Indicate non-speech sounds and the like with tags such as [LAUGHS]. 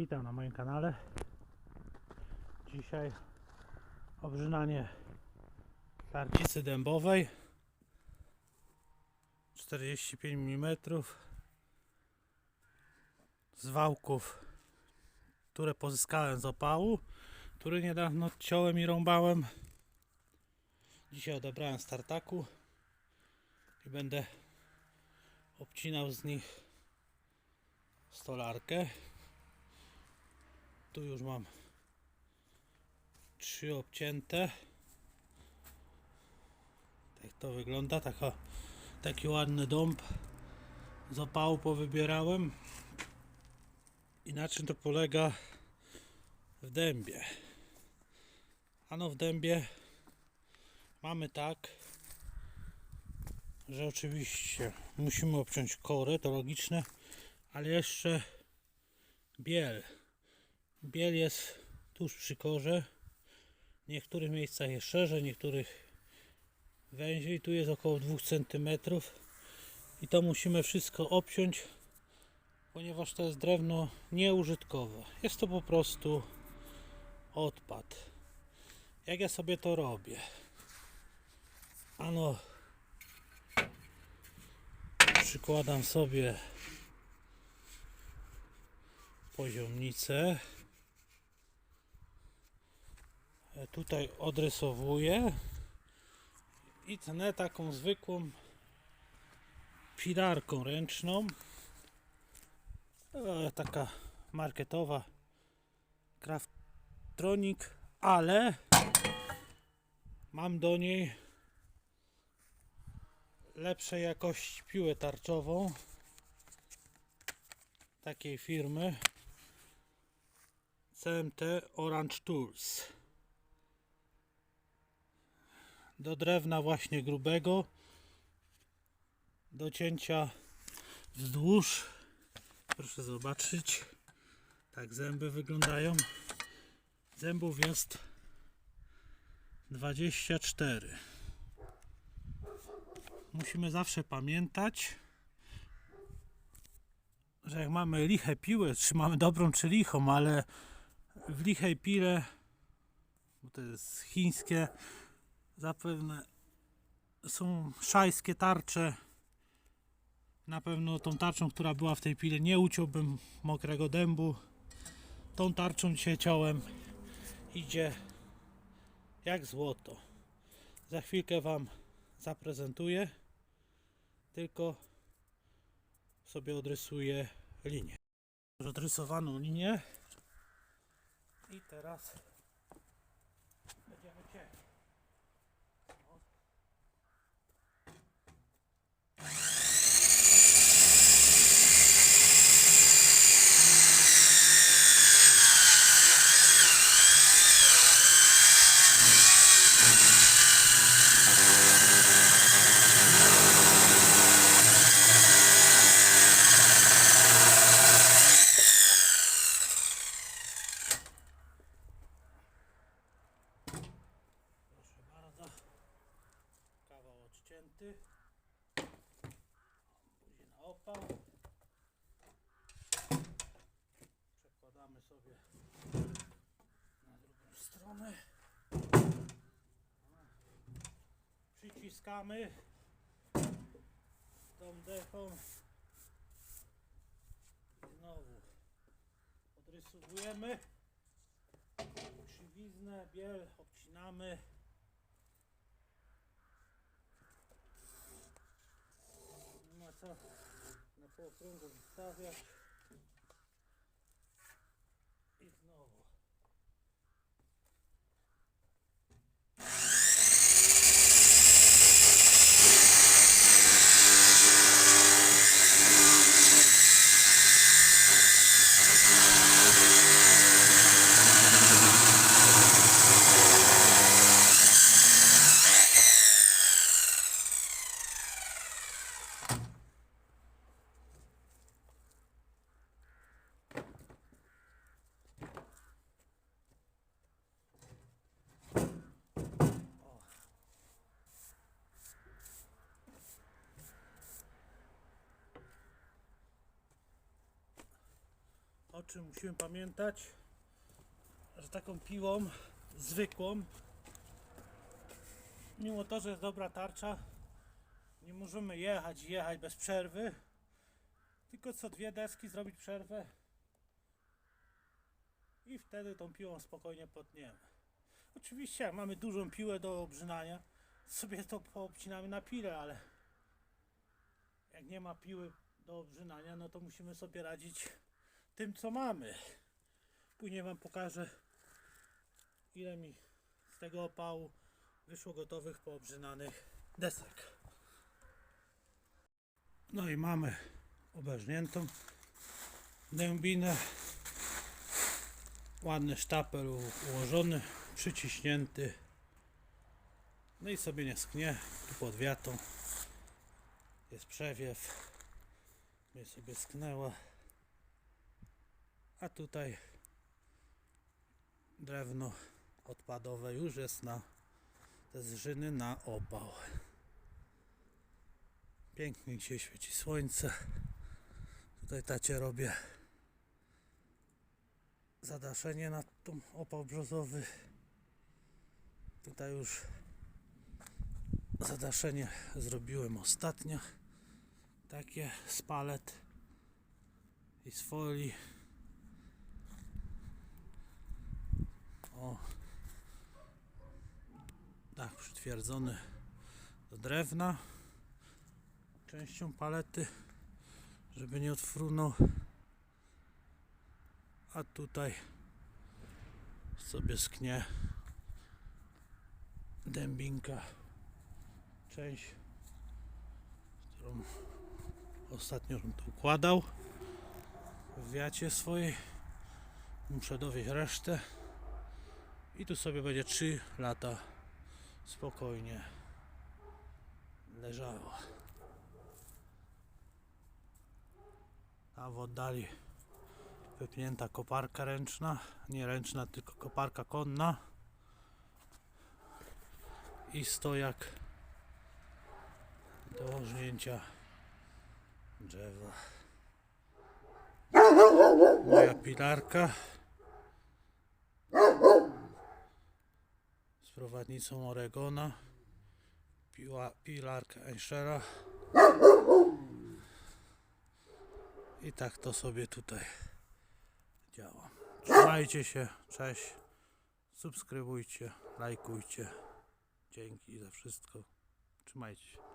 Witam na moim kanale. Dzisiaj obrzynanie tarcicy dębowej 45 mm z wałków, które pozyskałem z opału, który niedawno odciąłem i rąbałem. Dzisiaj odebrałem z tartaku i będę obcinał z nich stolarkę. Tu już mam trzy obcięte. Tak to wygląda. Taka, taki ładny dąb z opału powybierałem. I na czym to polega w dębie? Ano w dębie mamy tak, że oczywiście musimy obciąć korę, to logiczne, ale jeszcze biel. Biel jest tuż przy korze. W niektórych miejscach jest szerzej, niektórych węziej. Tu jest około 2 cm. I to musimy wszystko obciąć, ponieważ to jest drewno nieużytkowe. Jest to po prostu odpad. Jak ja sobie to robię? Ano, przykładam sobie poziomnicę. Tutaj odrysowuję i tnę taką zwykłą filarką ręczną. E, Taka marketowa Craftronic, ale mam do niej lepszej jakości piłę tarczową takiej firmy CMT Orange Tools do drewna właśnie grubego do cięcia wzdłuż. Proszę zobaczyć tak zęby wyglądają. Zębów jest 24 musimy zawsze pamiętać że jak mamy liche piłę, czy mamy dobrą, czy lichą, ale w lichej pile, bo to jest chińskie, zapewne są szajskie tarcze. Na pewno tą tarczą, która była w tej pile, nie uciąłbym mokrego dębu. Tą tarczą dzisiaj ciąłem idzie jak złoto. Za chwilkę Wam zaprezentuję, tylko sobie odrysuję linię. Odrysowaną linię i teraz you [LAUGHS] sobie na drugą stronę. Przyciskamy tą dechą. I znowu odrysowujemy krzywiznę, biel obcinamy. Nie ma co na półokrągu wystawiać. O czym musimy pamiętać, że taką piłą zwykłą, mimo to, że jest dobra tarcza, nie możemy jechać jechać bez przerwy, tylko co dwie deski zrobić przerwę i wtedy tą piłą spokojnie potniemy. Oczywiście jak mamy dużą piłę do obrzynania, sobie to poobcinamy na pilę, ale jak nie ma piły do obrzynania, no to musimy sobie radzić tym, co mamy. Później Wam pokażę, ile mi z tego opału wyszło gotowych poobrzynanych desek. No i mamy obeżniętą dębinę. Ładny sztapel ułożony, przyciśnięty. No i sobie nie sknie, tu pod wiatą jest przewiew. Nie sobie sknęła. A tutaj drewno odpadowe już jest na te zżyny na opał. Pięknie dzisiaj świeci słońce. Tutaj tacie robię zadaszenie na tą opał brzozowy. Tutaj już zadaszenie zrobiłem ostatnio. Takie z palet i z folii. O. Dach przytwierdzony do drewna częścią palety, żeby nie odfrunął. A tutaj sobie sknie dębinka część, którą ostatnio tu układał w wiacie swojej. Muszę dowieść resztę i tu sobie będzie 3 lata spokojnie leżało. A w oddali wypnięta koparka ręczna, nie ręczna, tylko koparka konna i stojak do ożnięcia drzewa. Moja pilarka prowadnicą Oregona, piła, pilarka Einschera i tak to sobie tutaj działa. Trzymajcie się, cześć, subskrybujcie, lajkujcie. Dzięki za wszystko. Trzymajcie się.